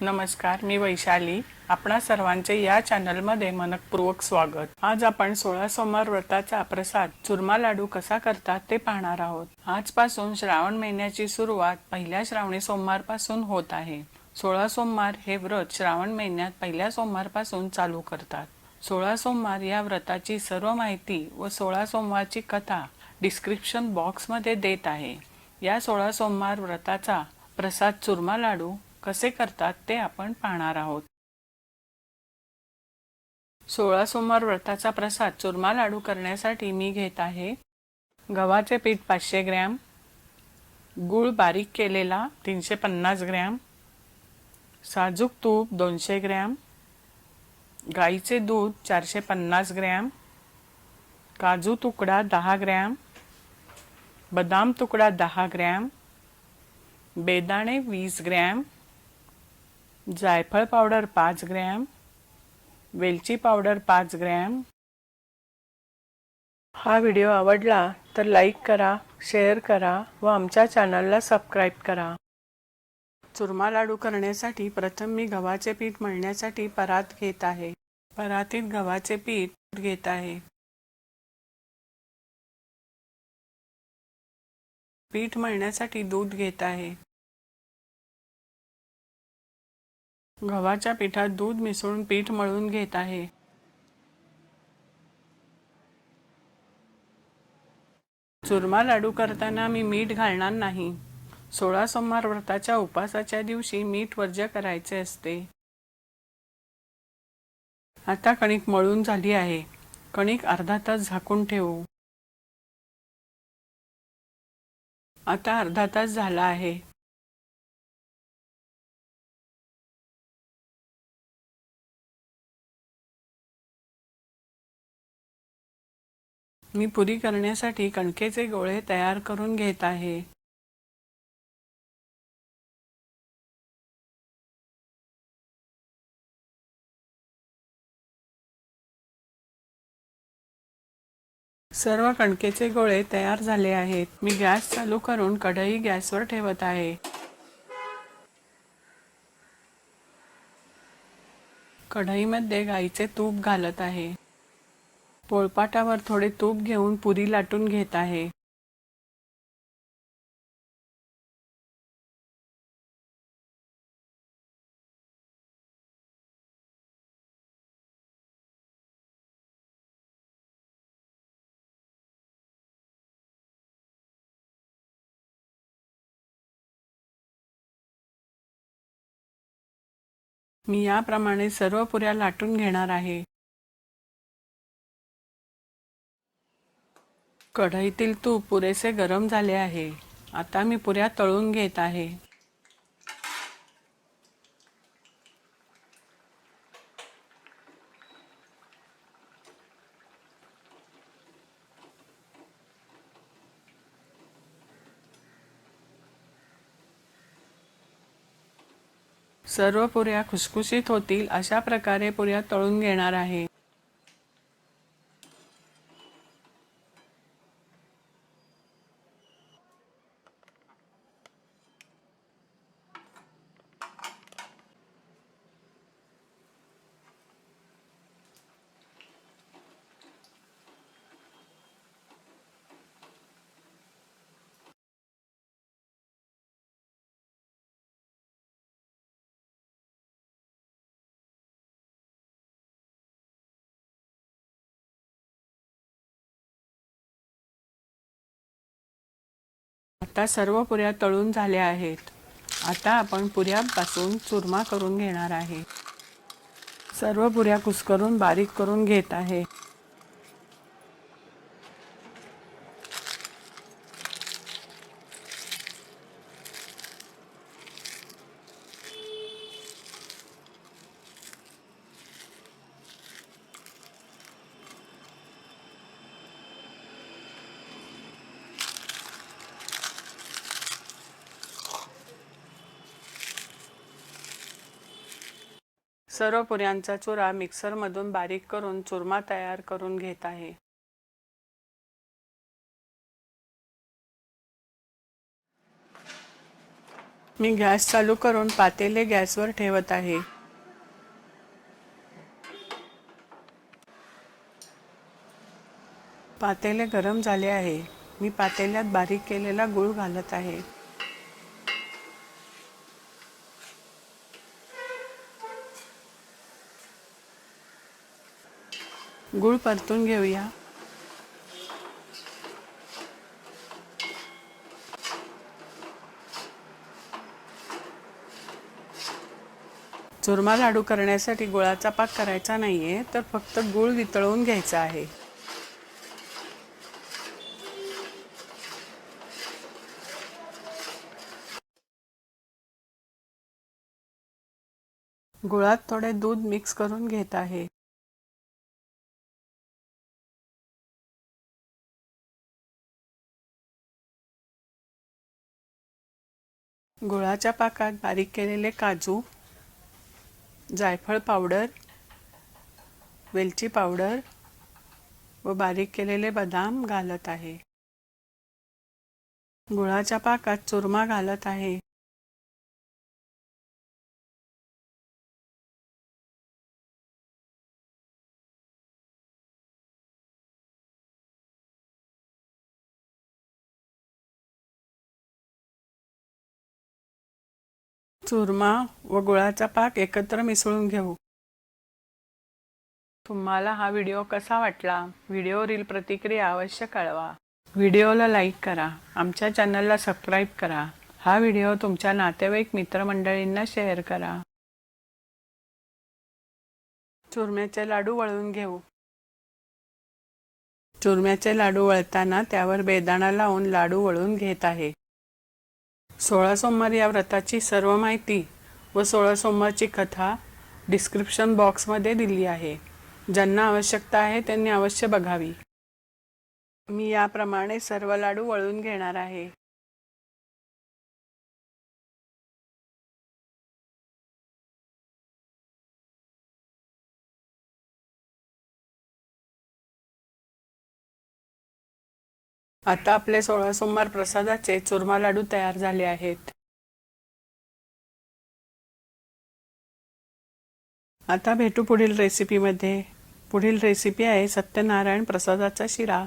नमस्कार मी वैशाली. आपणा सर्वांचे या चॅनलमध्ये मनकपूर्वक स्वागत. आज आपण सोळा सोमवार व्रताचा प्रसाद चुरमा लाडू कसा करतात ते पाहणार आहोत. आजपासून श्रावण महिन्याची सुरुवात पहिल्या श्रावणी सोमवारपासून होत आहे. सोळा सोमवार हे व्रत श्रावण महिन्यात पहिल्या सोमवारपासून चालू करतात. सोळा सोमवार या व्रताची सर्व माहिती व सोळा सोमवारची कथा डिस्क्रिप्शन बॉक्समध्ये देत आहे. या सोळा सोमवार व्रताचा प्रसाद चुरमा लाडू कसे करतात ते आपण पाहणार आहोत. सोळा सोमवार व्रताचा प्रसाद चुरमा लाडू करण्यासाठी मी घेत आहे. गव्हाचे पीठ पाचशे ग्रॅम. गूळ बारीक केलेला तीनशे पन्नास ग्रॅम. साजूक तूप दोनशे ग्रॅम. गाईचे दूध चारशे पन्नास ग्रॅम. काजू तुकडा दहा ग्रॅम. बदाम तुकडा दहा ग्रॅम. बेदाणे वीस ग्रॅम. जायफळ पावडर पाच ग्रॅम वेलची पावडर पाच ग्रॅम. हा व्हिडिओ आवडला तर लाईक करा शेअर करा व आमच्या चॅनलला सबस्क्राईब करा. चुरमा लाडू करण्यासाठी प्रथम मी गव्हाचे पीठ मळण्यासाठी परात घेत आहे. परातीत गव्हाचे पीठ घेत आहे. पीठ मळण्यासाठी दूध घेत आहे. गव्हाच्या पिठात दूध मिसळून पीठ मळून घेत आहे. चुरमा लाडू करताना मी मीठ घालणार नाही. सोळा सोमवार व्रताच्या उपासाच्या दिवशी मीठ वर्ज्य करायचे असते. आता कणिक मळून झाली आहे. कणिक अर्धा तास झाकून ठेवू. आता अर्धा तास झाला आहे. मी पुरी करण्यासाठी कणकेचे गोळे तयार करून घेत आहे. सर्व कणकेचे गोळे तयार झाले आहेत. मी गॅस चालू करून कढई गॅसवर ठेवत आहे. कढईमध्ये गाईचे तूप घालत आहे. पोळपाटावर थोडे तूप घेऊन पुरी लाटून घेत आहे. मी याप्रमाणे सर्व पुऱ्या लाटून घेणार आहे. कढईतील तूप पुरेसे गरम झाले आहे. आता मी पुऱ्या तळून घेत आहे. सर्व पुऱ्या खुसखुशीत होतील अशा प्रकारे पुऱ्या तळून घेणार आहे. आता सर्व पुऱ्या तळून झाल्या आहेत. आता आपण पुऱ्यापासून चुरमा करून घेणार आहे. सर्व पुऱ्या कुस्करून बारीक करून घेत आहे. सर्व पुऱ्यांचा चुरा मिक्सरमधून बारीक करून चुरमा तयार करून घेत आहे. मी गॅस चालू करून पातेले गॅसवर ठेवत आहे. पातेले गरम झाले आहे. मी पातेल्यात बारीक केलेला गूळ घालत आहे. गूळ परतून घेऊया. चुरमा लाडू करण्यासाठी गुळाचा पाक करायचा नाहीये तर फक्त गूळ वितळवून घ्यायचा आहे. गुळात थोडे दूध मिक्स करून घेत आहे. गुळाच्या पाकात बारीक केलेले काजू जायफळ पावडर वेलची पावडर व बारीक केलेले बदाम घालत आहे. गुळाच्या पाकात चुरमा घालत आहे. चुरमा व गुळाचा पाक एकत्र मिसळून घेऊ. तुम्हाला हा व्हिडिओ कसा वाटला? व्हिडिओवरील प्रतिक्रिया अवश्य कळवा. व्हिडिओला लाईक करा. आमच्या चॅनलला सबस्क्राईब करा. हा व्हिडिओ तुमच्या नातेवाईक मित्रमंडळींना शेअर करा. चुरम्याचे लाडू वळून घेऊ. चुरम्याचे लाडू वळताना त्यावर बेदाणा लावून लाडू वळून घेत आहे. सोळा सोमवार या व्रताची सर्व माहिती व सोळा सोमवारची कथा डिस्क्रिप्शन बॉक्समध्ये दिली आहे. ज्यांना आवश्यकता आहे त्यांनी अवश्य बघावी. मी याप्रमाणे सर्व लाडू वळून घेणार आहे. आता आपले सोळा सोमवार प्रसादाचे चुरमा लाडू तयार झाले आहेत. आता भेटू पुढील रेसिपीमध्ये पुढील रेसिपी आहे सत्यनारायण प्रसादाचा शिरा.